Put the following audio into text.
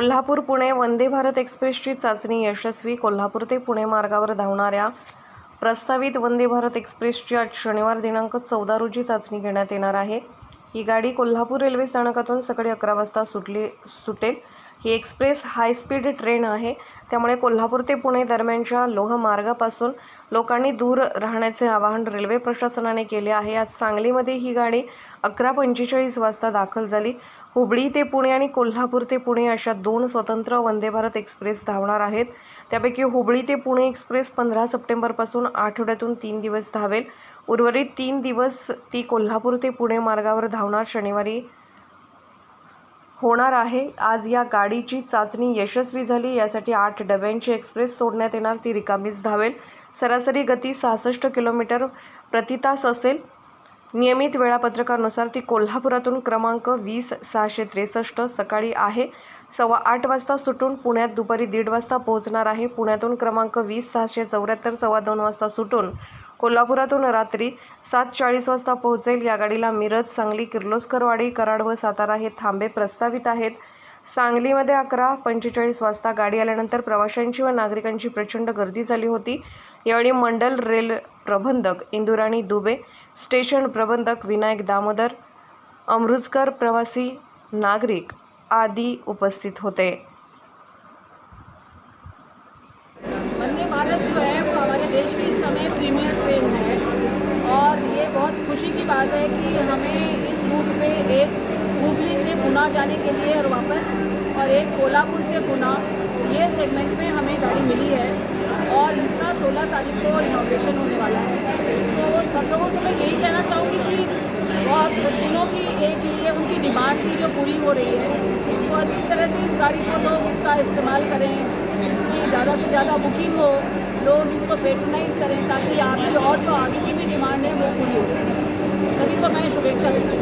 कोल्हापूर पुणे वंदे भारत एक्सप्रेसची चाचणी यशस्वी कोल्हापूर ते पुणे मार्गावर धावणाऱ्या प्रस्तावित वंदे भारत एक्सप्रेसची आज शनिवार दिनांक चौदा रोजी चाचणी घेण्यात येणार आहे. ही गाडी कोल्हापूर रेल्वे स्थानकातून सकाळी अकरा वाजता सुटली सुटेल. ही एक्सप्रेस हाय स्पीड ट्रेन आहे. त्यामुळे कोल्हापूर ते पुणे दरम्यानच्या लोहमार्गापासून लोकांनी दूर राहण्याचे आवाहन रेल्वे प्रशासनाने केले आहे. आज सांगलीमध्ये ही गाडी अकरा पंचेचाळीस वाजता दाखल झाली. हुबळी ते पुणे आणि कोल्हापूर ते पुणे अशा दोन स्वतंत्र वंदे भारत एक्सप्रेस धावणार आहेत. त्यापैकी हुबळी ते पुणे एक्सप्रेस पंधरा सप्टेंबरपासून आठवड्यातून तीन दिवस धावेल. उर्वरित तीन दिवस ती कोल्हापूर ते पुणे मार्गावर धावणार शनिवारी होणार आहे. आज या गाडीची चाचणी यशस्वी झाली यासाठी आठ डब्यांची एक्सप्रेस सोडण्यात येणार. ती रिकामीच धावेल. सरासरी गती सहासष्ट किलोमीटर प्रति तास असेल. नियमित वेळापत्रकानुसार ती कोल्हापुरातून क्रमांक वीस सहाशे त्रेसष्ट सकाळी आहे. सव्वा आठ वाजता सुटून पुण्यात दुपारी दीड वाजता पोहोचणार आहे. पुण्यातून क्रमांक वीस सहाशे चौऱ्याहत्तर सव्वा दोन वाजता सुटून कोल्हापुरातून रात्री सात चाळीस वाजता पोहोचेल. या गाडीला मिरज सांगली किर्लोस्करवाडी कराड व सातारा हे थांबे प्रस्तावित आहेत. सांगलीमध्ये अकरा पंचेचाळीस वाजता गाडी आल्यानंतर प्रवाशांची व नागरिकांची प्रचंड गर्दी झाली होती. यावेळी मंडल रेल प्रबंधक इंदुराणी दुबे स्टेशन प्रबंधक विनायक दामोदर अमृतकर प्रवासी नागरिक आदी उपस्थित होते. वंदे भारत जो है वो हमारे देश की इस समय प्रीमियर ट्रेन है। और ये बहुत खुशी की बात है कि हमें इस रूट पे एक पुणे जाने के लिए और वापस और एक कोल्हापुर से पुणे ये सेगमेंट में हमें गाड़ी मिली है और इसका 16 तारीख को इनाग्रेशन होने वाला है। तो सब लोगों से मैं यही कहना चाहूँगी कि बहुत दिनों की एक ये उनकी डिमांड थी जो पूरी हो रही है तो अच्छी तरह से इस गाड़ी को लोग इसका इस्तेमाल करें, इसकी ज़्यादा से ज़्यादा बुकिंग हो, लोग इसको पेट्रोनाइज करें, ताकि आगे और जो आगे की भी डिमांड है, वो पूरी हो सके। सभी को मैं शुभेच्छा देना हूँ।